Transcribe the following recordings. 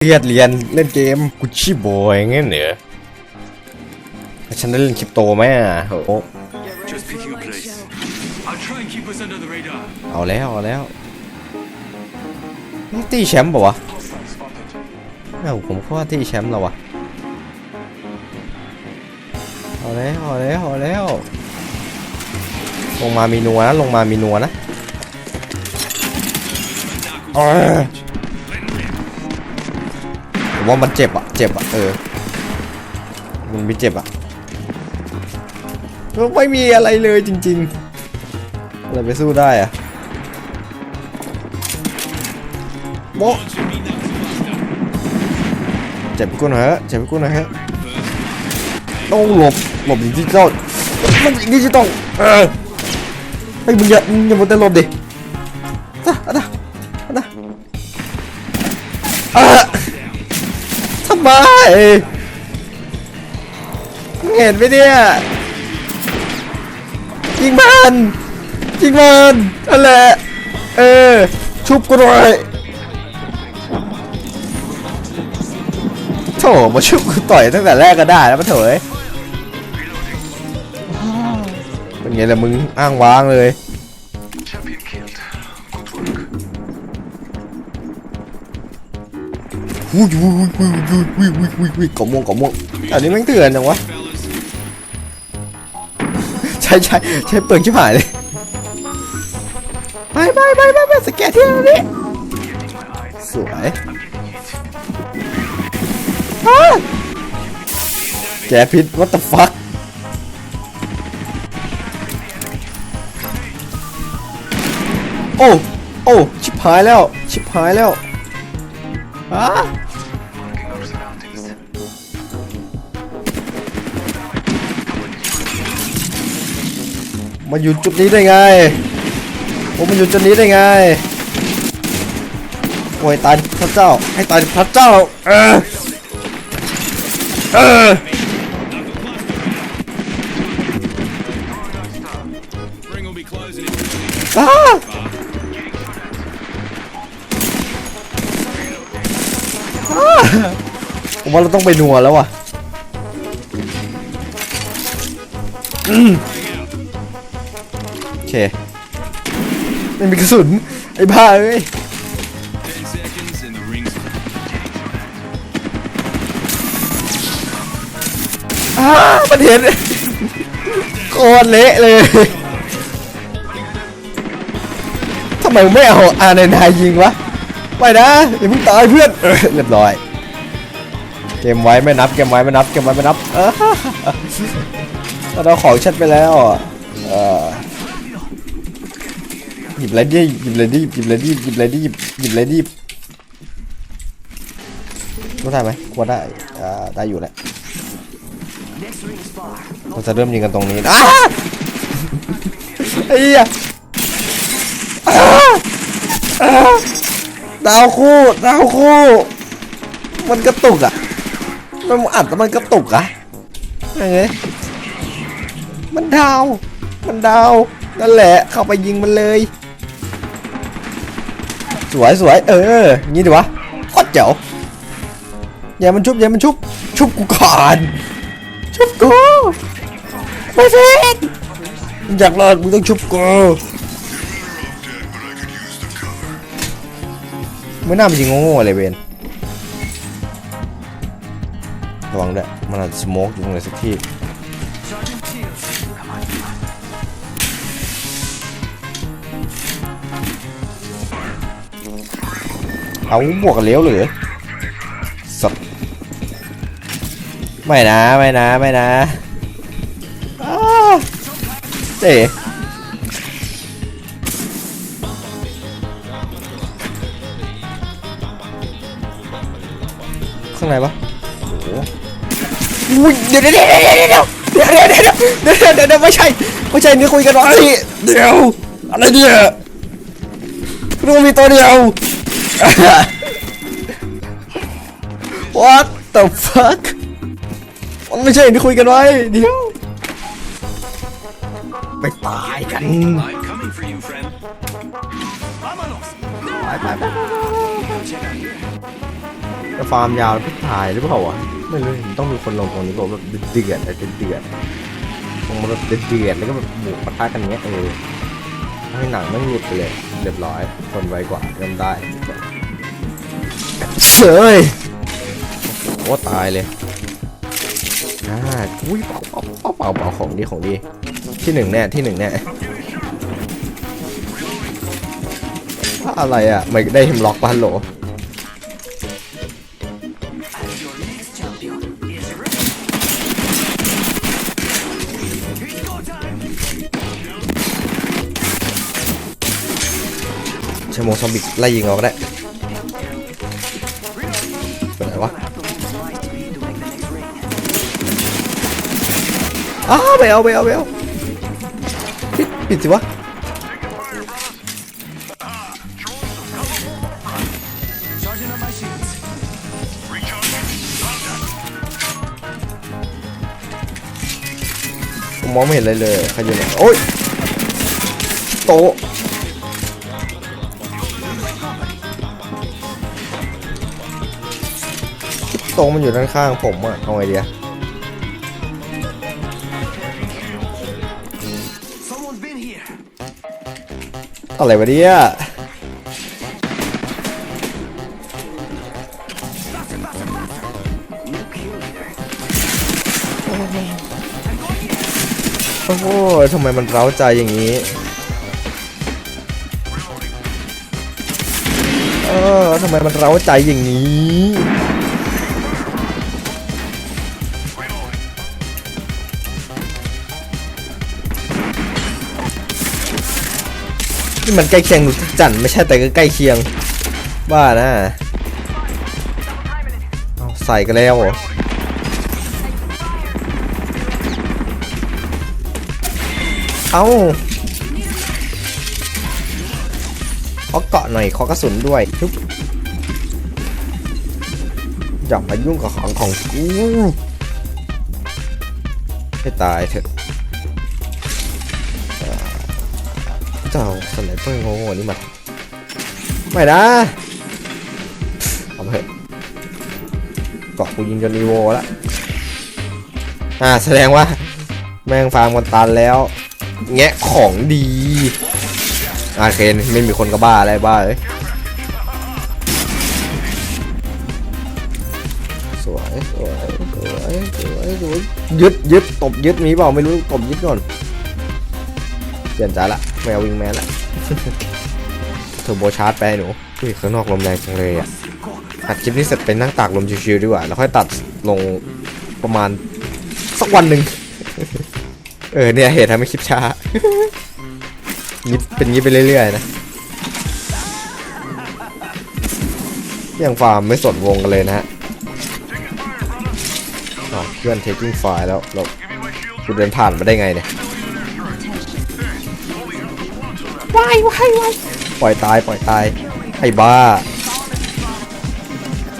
เครียดเรียนเล่นเกมกุชชี่บอยงั้นเหรอแล้วฉันได้เล่นคริปโตไหมอะโอ้ Just picking a place. I'll try and keep us under the radar. เอาแล้วเอาแล้วนี่ตีแชมป์ป่าวะเอ้าผมก็ว่าตีแชมป์แล้ววะเอาแล้วเอาแล้วเอาแล้วลงมามีนัวนะลงมามีนัวนะอ้าวผม ว่ามันเจ็บอะเจ็บอะเออมันไม่เจ็บอะไม่มีอะไรเลยจริงๆอะไรไปสู้ได้อะโบะเจ็บกูหน่อยฮะเจ็บกูหน่อยฮะต้องหลบหลบดิจิตอลหลบดิจิตอลเออไอ้ยมึงอย่ามึงอย่ามัวแต่หลบดิอะอะอะอะ ไมมึงเห็นไหมเนี่ยยิงมันยิงมันนั่นแหละเออ ชุบกูหน่อยโถมาชุบกูต่อยตั้งแต่แรกก็ได้แล้วมาเถอะเป็นไงล่ะมึงอ้างว้างเลย วุ้ยวุ้ยวุ้ยวุ้ยวุ้ยวุ้ยวุ้ยวุ้ยกาะม่วงกาะม่วงอันนี้แม่งเตือนจังวะใช่ใช่ใช่เปลืองชิบหายเลยไปไปไปไปไปสแกนที่นี่สวยแกพิษ what the fuck โอ้ โอ้ ชิบหายแล้ว ชิบหายแล้วฮ มาอยู่จุดนี้ได้ไง ผมมาอยู่จุดนี้ได้ไงโอ้ยตายพระเจ้า ให้ตายพระเจ้า เออ เออ อ้าอ้าผมว่าเราต้องไปนัวแล้วว่ะ อืม เคไม่มีกระสุน ไอ้บ้าเอ้ยอ้ามันเห็นโคตรเละเลยทำไมไม่เอาอาในนายยิงวะไม่นะอย่าเพิ่งตายเพื่อนเรียบร้อยเกมไว้ไม่นับเกมไว้ไม่นับเกมไว้ไม่นับเออเราของชัดไปแล้วอะเออ หยิบอะไรดิหยิบอะไรดิหยิบอะไรดิหยิบอะไรดิหยิบหยิบอะไรดิรู้ได้ไหมกลัวได้อ่าได้อยู่แหละเราจะเริ่มยิงกันตรงนี้อ้าไอ้เหี้ยอ้าอ้าดาวคู่ดาวคู่ มันกระตุกอะมันอัดแล้วมันกระตุกอะยังไงมันดาว มันดาวนั่นแหละเข้าไปยิงมันเลย สวยสวยเอออย่างงี้ดีวะโคตรเจ๋วอย่ามันชุบอย่ามันชุบชุบกูก่อนชุบกูไม่เฟนมึงอยากรอดมึงต้องชุบกูไม่น่าไปยิงโง่ๆเลยเวนระวังด้วยมันอาจจะสโมกอยู่ตรงไหนสักที่ เอาบวกกันเลี้ยวเลยสัตว์ไม่นะไม่นะไม่นะอ้าเจ๋ข้างในปะโอ้โหอุ้ยเดี๋ยวเดี๋ยวเดี๋ยวเดี๋ยวเดี๋ยวเดี๋ยวเดี๋ยวเดี๋ยวเดี๋ยวเดี๋ยวไม่ใช่ไม่ใช่นี่คุยกันไว้เดี๋ยวอะไรเนี่ยรู้มีตัวเดียว What the fuck มันไม่ใช่ที่คุยกันไว้ เดี๋ยว ไปตายกัน I'm coming for you, friend. ไปไปไปไปจะฟาร์มยาวแล้วพี่ายหรือเปล่าวะไม่รู้มันต้องมีคนลงตรงนี้บอกแบบเดือดๆอะเดือดๆลงมาแบบเดือดๆแล้วก็แบบหมูปะทะกันเงี้ยเออให้หนังมันหลุดไปเลยเรียบร้อยคนไวกว่าเริ่มได้ เสยโอ้ตายเลยอ่าอุ้ยเป่าเป่าเป่าเป่าของดีของดี ที่หนึ่งแน่ที่หนึ่งแน่อะไรอะไม่ได้เฮมล็อกปะฮัลโหลใช้โมซอมบิกไล่ยิงเราก็ได้ อ้าวไปเอาไปเอาไปเอาปิดปิดสิวะผมมองไม่เห็นอะไรเลยใครอยู่ไหนโอ้ยโตะโตะมันอยู่ด้านข้างผมอะเอาไงดีอะ อะไรวะเนี่ยโอ้โหทำไมมันเร้าใจอย่างนี้ เออทำไมมันเร้าใจอย่างนี้ นี่มันใกล้เคียงหนูจันทร์ไม่ใช่แต่ก็ใกล้เคียง บ้านะเอาใส่กันแล้วเหรอเอาขอเกาะหน่อยขอกระสุนด้วยทุบอย่ามายุ่งกับของของกูให้ตายเถอะ เจ้าสไนเปอร์โง่ๆนี่มันไม่นะเอามาเถอะเกาะกูยิงจนอีโวแล้วอ่าแสดงว่า แม่งฟาร์มกันตันแล้ว แงะของดีอาเคนไม่มีคนก็บ้าอะไรบ้าเลยสวยสวยสวยสวยสวยยึดยึดตบยึดมีเปล่าไม่รู้ตบยึดก่อนเปลี่ยนใจละ ไม่เอาวิงแมนละเทอร์โบชาร์จไปหนูอุ้ยข้างนอกลมแรงจังเลยอะอัดคลิปนี้เสร็จไปนั่งตากลมชิวๆดีกว่า แล้วค่อยตัดลงประมาณสักวันหนึ่งเออเนี่ยเหตุทำให้คลิปช้ายิบเป็นยิบไปเรื่อยๆนะยังฟาร์มไม่สดวงกันเลยนะฮะอ๋อเพื่อน taking fire แล้วเรากูเดินผ่านมาได้ไงเนี่ย วายวายวายปล่อยตายปล่อยตายไอ้บ้า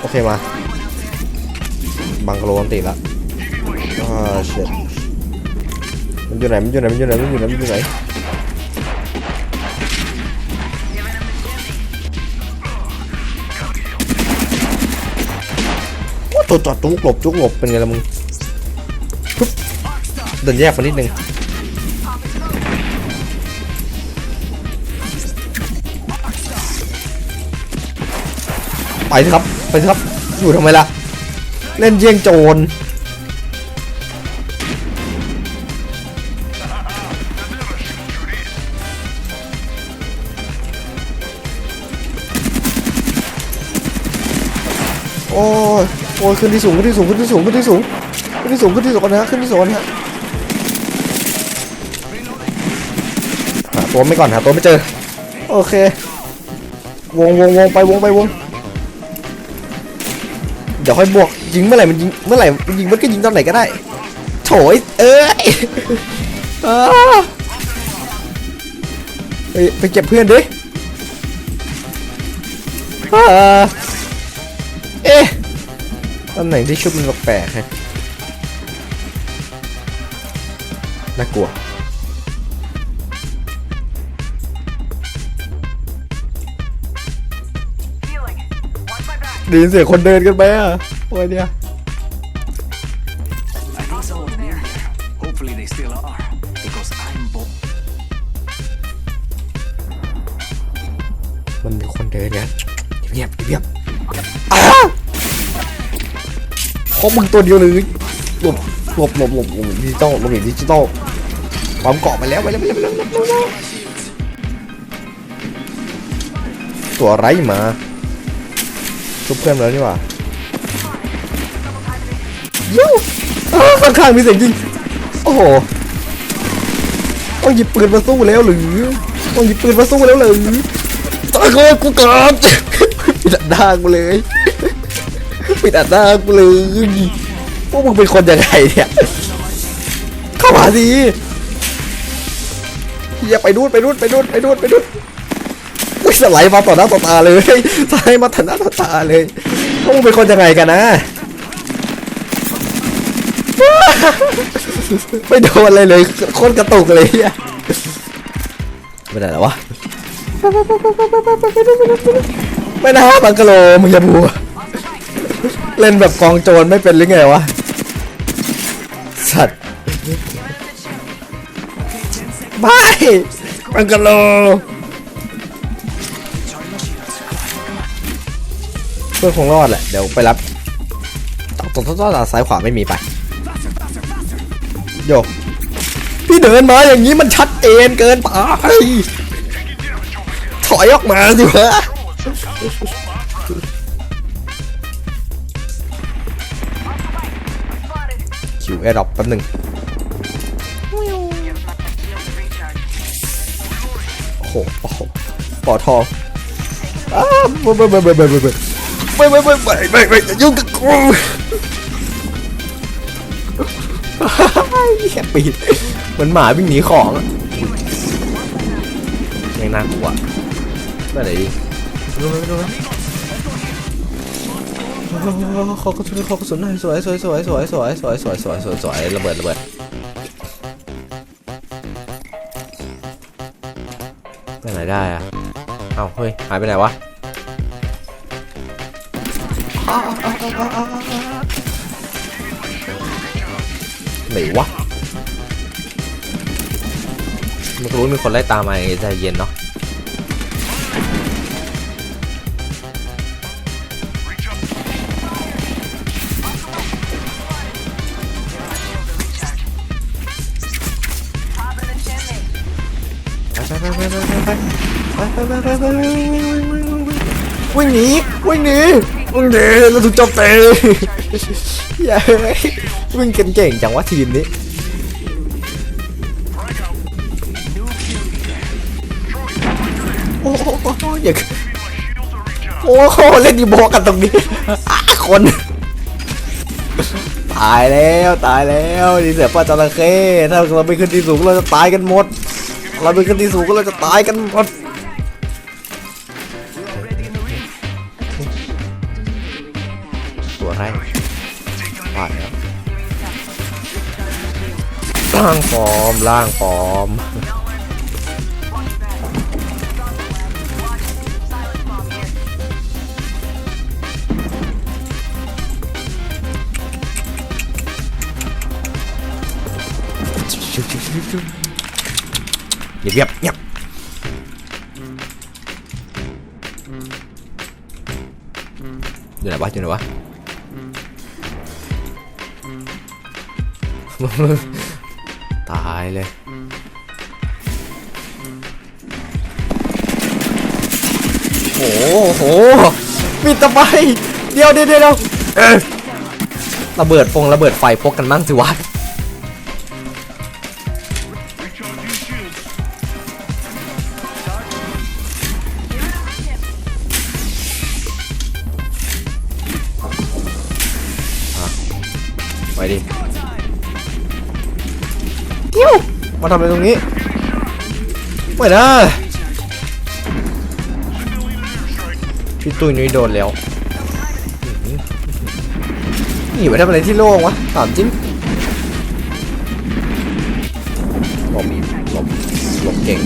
โอเคมา บังกะโลอันติละอ่าเช็ดมันอยู่ไหนมันอยู่ไหนมันอยู่ไหนมันอยู่ไหนมันอยู่ไหนโอ้ตัวจอดจุกหลบจุกหลบเป็นไงล่ะมึงเดินแยกมานิดนึง ไปเถอะครับ ไปเถอะครับ อยู่ทำไมล่ะ เล่นเยี่ยงโจร โอ้ยโอ้ยขึ้นที่สูง ขึ้นที่สูง ขึ้นที่สูง ขึ้นที่สูง ขึ้นที่สูง ขึ้นที่สูงก่อนนะฮะ ขึ้นที่สูงก่อนนะฮะหาตัวไม่ก่อนหาตัวไม่เจอ โอเค วงวงวงไปวงไปวง เดี๋ยวค่อยบวกยิงเมื่อไหร่มันยิงเมื่อไหร่มันยิงมันก็ยิงตอนไหนก็ได้โถยเอ้ยไปไปเก็บเพื่อนดิเอ๊ะตำแหน่งที่ชุบมันแปลกฮะน่ากลัว ได้ยินเสียงคนเดินกันไหมอะโอ้ยเนี่ย I think someone's near here. Hopefully they still are. Because I'm Bob. มันมีคนเดินเนี่ยเงียบเงียบอ้าวเพราะมึงตัวเดียวเลยหลบหลบหลบหลบหลบดิจิตอลหลบหนีดิจิตอลความเกาะไปแล้วไปแล้วไปแล้วไปแล้วไปแล้วไปแล้วตัวไรมา ชุบเพื่อนมาแล้วนี่หว่ายูอ้าวข้างๆมีเสียงยิง โอ้โห ต้องหยิบปืนมาสู้แล้วหรือ ต้องหยิบปืนมาสู้แล้วหรือตายเลยกูกราบปิดอัดหน้ากูเลยปิดอัดหน้ากูเลยพวกมึงเป็นคนยังไงเนี่ย เข้ามาสิอย่าไปนู่นไปนู่นไปนู่นไปนู่นไปนู่นอุ้ย สไลด์มาต่อหน้าต่อตาเลยสไลด์มาต่อหน้าต่อตาเลยพวกมึงเป็นคนยังไงกันนะ ไม่โดนอะไรเลยโคนกระตุกเลยอะไม่ได้แล้ววะไม่น่าบังกะโลมึงอย่าบัวเล่นแบบกองโจรไม่เป็นหรือไงวะ สัตว์ไม่บังกะโล พื่อนคงรอดแหละ เดี๋ยวไปรับตรงต้นต้นซ้ายขวาไม่มีไป โยก พี่เดินมาอย่างนี้มันชัดเจนเกินไป ถอยออกมาสิวะคิวแอร์ดรอปแป๊บหนึงโอ้โหโอ้โหปอทองอ้าวเบื่อเบื่อเบื่อเบอเบื่อเบอเบื่อเบื่อเบื่อเบื่อเบื่อเบื่ออย่ายุ่งกับกูแค่ปีนเหมือนหมาวิ่งหนีของอะยังน่ากลัวไปไหนดีดูไหมดูไหมขอกระสุนขอกระสุนหน่อยสวยสวยสวยสวยสวยสวยสวยสวยสวยสวยระเบิดระเบิดไปไหนได้อะเอ้าเฮ้ยหายไปไหนวะ ไหนวะมันรู้มีคนไล่ตามมาใจเย็นเนาะวิ่งหนีวิ่งหนี วิ่งหนีเราถูกจับเตะอย่าเฮ้ยวิ่งเก่งจังวะทีมนี้โอ้โหอย่าโอ้โหเล่นดีบอกกันตรงนี้คนตายแล้วตายแล้วนี่เสือป้าจระเข้ถ้าเราไปขึ้นที่สูงเราจะตายกันหมด เราไปขึ้นที่สูงก็เราจะตายกันหมดางฟอมล่างฟอมเงียบเงียบเงียบอยู่ไหนวะอยู่ไหนวะายเลย โอ้โหปิดทำไบเดี๋ยวเดี๋ยวเดี๋ยวระเบิดฟงระเบิดไฟพกกันมั่งสิวะ มาทำอะไรตรงนี้ไม่นะพี่ตุ้ยนุ้ยโดนแล้วหนีไปทำอะไรที่โล่งวะถามจริงหลบหลบหลบเก่ง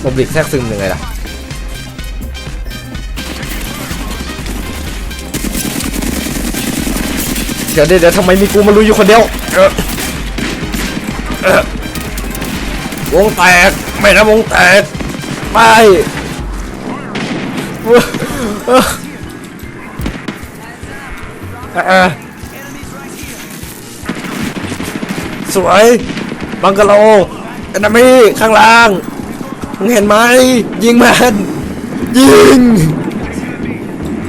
หลบหลีกแทรกซึมยังไงล่ะเดี๋ยวเดี๋ยวเดี๋ยวทำไมมีกูมาลุยอยู่คนเดียวเออเออ วงแตก ไม่นะวงแตก ไปเออเออเออสวย บังกะโลเอนมี่ข้างล่างมึงเห็นไหม ยิงมัน ยิง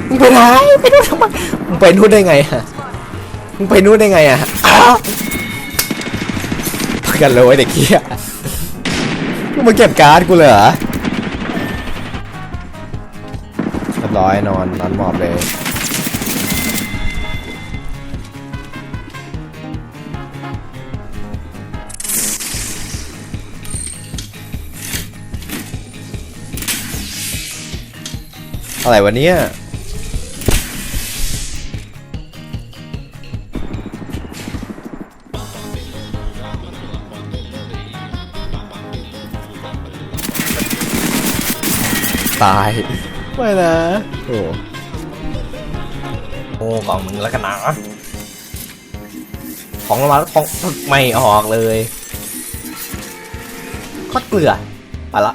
มึงไปไหนไปนู่นทำไม มึงไปนู่นได้ไงฮะ มึงไปนู่นได้ไงอะอ้าวพักกันเลยไอ้เด็กเกี้ย มึงมาเก็บการ์ดกูเลยเหรอเรียบร้อยนอนนอนหมอบเลยอะไรวันนี้ ตาย ไม่นะโอ้โอ้กล่องมึงแล้วกันนะของเรามาแล้วของไม่ออกเลยโคตรเกลือไปละ